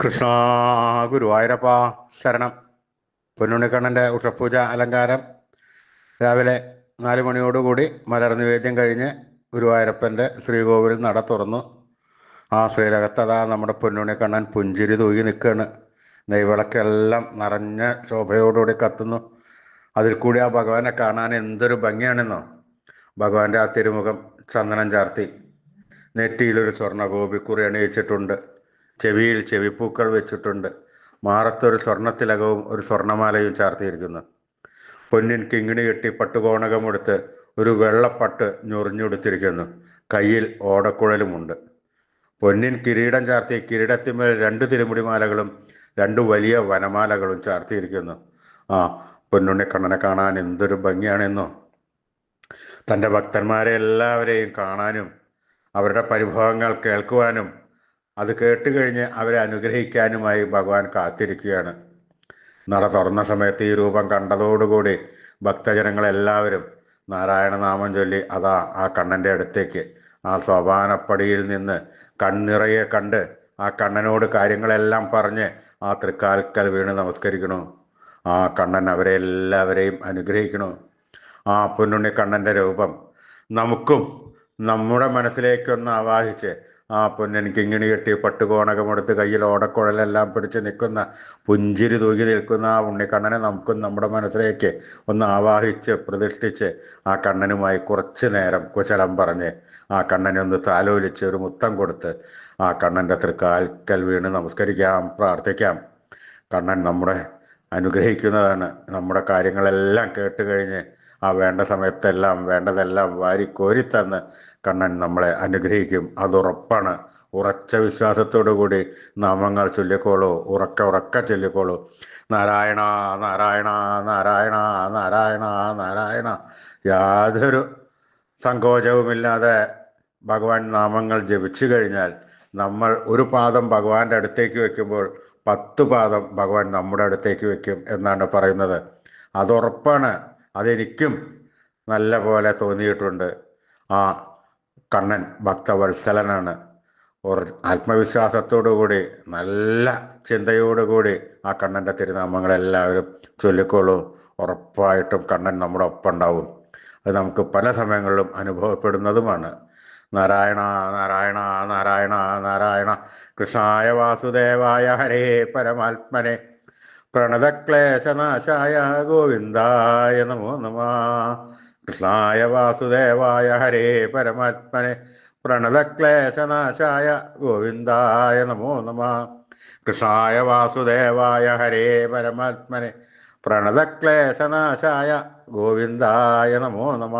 കൃഷ്ണ ഗുരുവായൂരപ്പ ശരണം. പൊന്നുണ്ണിക്കണ്ണന്റെ ഉഷപൂജ അലങ്കാരം. രാവിലെ നാല് മണിയോടുകൂടി മലർ നിവേദ്യം കഴിഞ്ഞ് ഗുരുവായൂരപ്പന്റെ ശ്രീകോവിൽ നട തുറന്നു. ആ ശ്രീലകത്തതാ നമ്മുടെ പൊന്നുണ്ണിക്കണ്ണൻ പുഞ്ചിരി തൂകി നിൽക്കുകയാണ് നെയ്വിളക്കെല്ലാം നിറഞ്ഞ ശോഭയോടുകൂടി കത്തുന്നു. അതിൽ കൂടി ആ ഭഗവാനെ കാണാൻ എന്തൊരു ഭംഗിയാണെന്നോ. ഭഗവാന്റെ ആ തിരുമുഖം ചന്ദനം ചാർത്തി. നെറ്റിയിലൊരു സ്വർണ ഗോപിക്കുറി അണിയിച്ചിട്ടുണ്ട്. ചെവിയിൽ ചെവിപ്പൂക്കൾ വെച്ചിട്ടുണ്ട്. മാറത്തൊരു സ്വർണത്തിലകവും ഒരു സ്വർണമാലയും ചാർത്തിയിരിക്കുന്നു. പൊന്നിൻ കിങ്ങിണി കെട്ടി പട്ടുകോണകമെടുത്ത് ഒരു വെള്ളപ്പട്ട് ഞൊറിഞ്ഞുടുത്തിരിക്കുന്നു. കയ്യിൽ ഓടക്കുഴലുമുണ്ട്. പൊന്നിൻ കിരീടം ചാർത്തി കിരീടത്തിന്മേൽ രണ്ട് തിരുമുടിമാലകളും രണ്ട് വലിയ വനമാലകളും ചാർത്തിയിരിക്കുന്നു. ആ പൊന്നുണ്ണിക്കണ്ണനെ കാണാൻ എന്തൊരു ഭംഗിയാണെന്നോ. തന്റെ ഭക്തന്മാരെ എല്ലാവരെയും കാണാനും അവരുടെ പരിഭവങ്ങൾ കേൾക്കുവാനും അത് കേട്ടുകഴിഞ്ഞ് അവരെ അനുഗ്രഹിക്കാനുമായി ഭഗവാൻ കാത്തിരിക്കുകയാണ്. നട തുറന്ന സമയത്ത് ഈ രൂപം കണ്ടതോടുകൂടി ഭക്തജനങ്ങളെല്ലാവരും നാരായണനാമം ചൊല്ലി അതാ ആ കണ്ണന്റെ അടുത്തേക്ക് ആ സോപാനപ്പടിയിൽ നിന്ന് കണ്ണിറയെ കണ്ട് ആ കണ്ണനോട് കാര്യങ്ങളെല്ലാം പറഞ്ഞ് ആ തൃക്കാൽക്കൽ വീണ് നമസ്കരിക്കണു. ആ കണ്ണൻ അവരെ എല്ലാവരെയും അനുഗ്രഹിക്കണു. ആ പൊന്നുണ്ണി കണ്ണന്റെ രൂപം നമുക്കും നമ്മുടെ മനസ്സിലേക്കൊന്ന് ആവാഹിച്ച് ആ പൊന്നൻ കിങ്ങിണി കെട്ടി പട്ടുകോണകമെടുത്ത് കയ്യിൽ ഓടക്കുഴലെല്ലാം പിടിച്ച് നിൽക്കുന്ന പുഞ്ചിരി തൂകി നിൽക്കുന്ന ആ ഉണ്ണിക്കണ്ണനെ നമുക്കും നമ്മുടെ മനസ്സിലേക്ക് ഒന്ന് ആവാഹിച്ച് പ്രതിഷ്ഠിച്ച് ആ കണ്ണനുമായി കുറച്ച് നേരം കുശലം പറഞ്ഞ് ആ കണ്ണനെ ഒന്ന് താലോലിച്ച് ഒരു മുത്തം കൊടുത്ത് ആ കണ്ണന്റെ തൃക്കാൽക്കൽ വീണ് നമസ്കരിക്കാം പ്രാർത്ഥിക്കാം. കണ്ണൻ നമ്മുടെ അനുഗ്രഹിക്കുന്നതാണ്. നമ്മുടെ കാര്യങ്ങളെല്ലാം കേട്ട് കഴിഞ്ഞ് ആ വേണ്ട സമയത്തെല്ലാം വേണ്ടതെല്ലാം വാരി കോരിത്തന്ന് കണ്ണൻ നമ്മളെ അനുഗ്രഹിക്കും. അതുറപ്പാണ് ഉറച്ച വിശ്വാസത്തോടു കൂടി നാമങ്ങൾ ചൊല്ലിക്കോളൂ. ഉറക്ക ഉറക്ക ചൊല്ലിക്കോളൂ. നാരായണ നാരായണ നാരായണ നാരായണ നാരായണ. യാതൊരു സങ്കോചവുമില്ലാതെ ഭഗവാൻ നാമങ്ങൾ ജപിച്ചു കഴിഞ്ഞാൽ നമ്മൾ ഒരു പാദം ഭഗവാന്റെ അടുത്തേക്ക് വെക്കുമ്പോൾ പത്ത് പാദം ഭഗവാൻ നമ്മുടെ അടുത്തേക്ക് വെക്കും എന്നാണ് പറയുന്നത്. അതുറപ്പാണ് അതെനിക്കും നല്ല പോലെ തോന്നിയിട്ടുണ്ട്. ആ കണ്ണൻ ഭക്തവത്സലനാണ്. ഒരു ആത്മവിശ്വാസത്തോടുകൂടി നല്ല ചിന്തയോടുകൂടി ആ കണ്ണന്റെ തിരുനാമങ്ങളെല്ലാവരും ചൊല്ലിക്കോളൂ ഉറപ്പായിട്ടും കണ്ണൻ നമ്മുടെ ഒപ്പം ഉണ്ടാവും അത് നമുക്ക് പല സമയങ്ങളിലും അനുഭവപ്പെടുന്നതുമാണ്. നാരായണ നാരായണ നാരായണ നാരായണ കൃഷ്ണായ വാസുദേവായ ഹരേ പരമാത്മനെ. പ്രണതക്ലേശനാശായ ഗോവിന്ദായ നമോ നമ. കൃഷ്ണായ വാസുദേവായ ഹരേ പരമാത്മനെ പ്രണതക്ലേശനാശായ ഗോവിന്ദായ നമോ നമ. കൃഷ്ണായ വാസുദേവായ ഹരേ പരമാത്മനെ പ്രണതക്ലേശനാശായ ഗോവിന്ദായ നമോ നമ.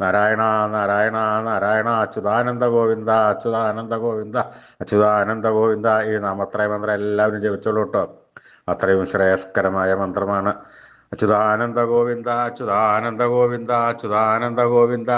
നാരായണ നാരായണ നാരായണ അച്യുതാനന്ദ ഗോവിന്ദ അച്യുതാനന്ദ ഗോവിന്ദ അച്യുതാനന്ദ ഗോവിന്ദ ഈ നാമത്രയ മന്ത്രം എല്ലാവരും ജപിച്ചോളൂ കേട്ടോ. അത്രയും ശ്രേയസ്കരമായ മന്ത്രമാണ്. അച്യുതാനന്ദ ഗോവിന്ദ അച്യുതാനന്ദ ഗോവിന്ദ അച്യുതാനന്ദ ഗോവിന്ദ.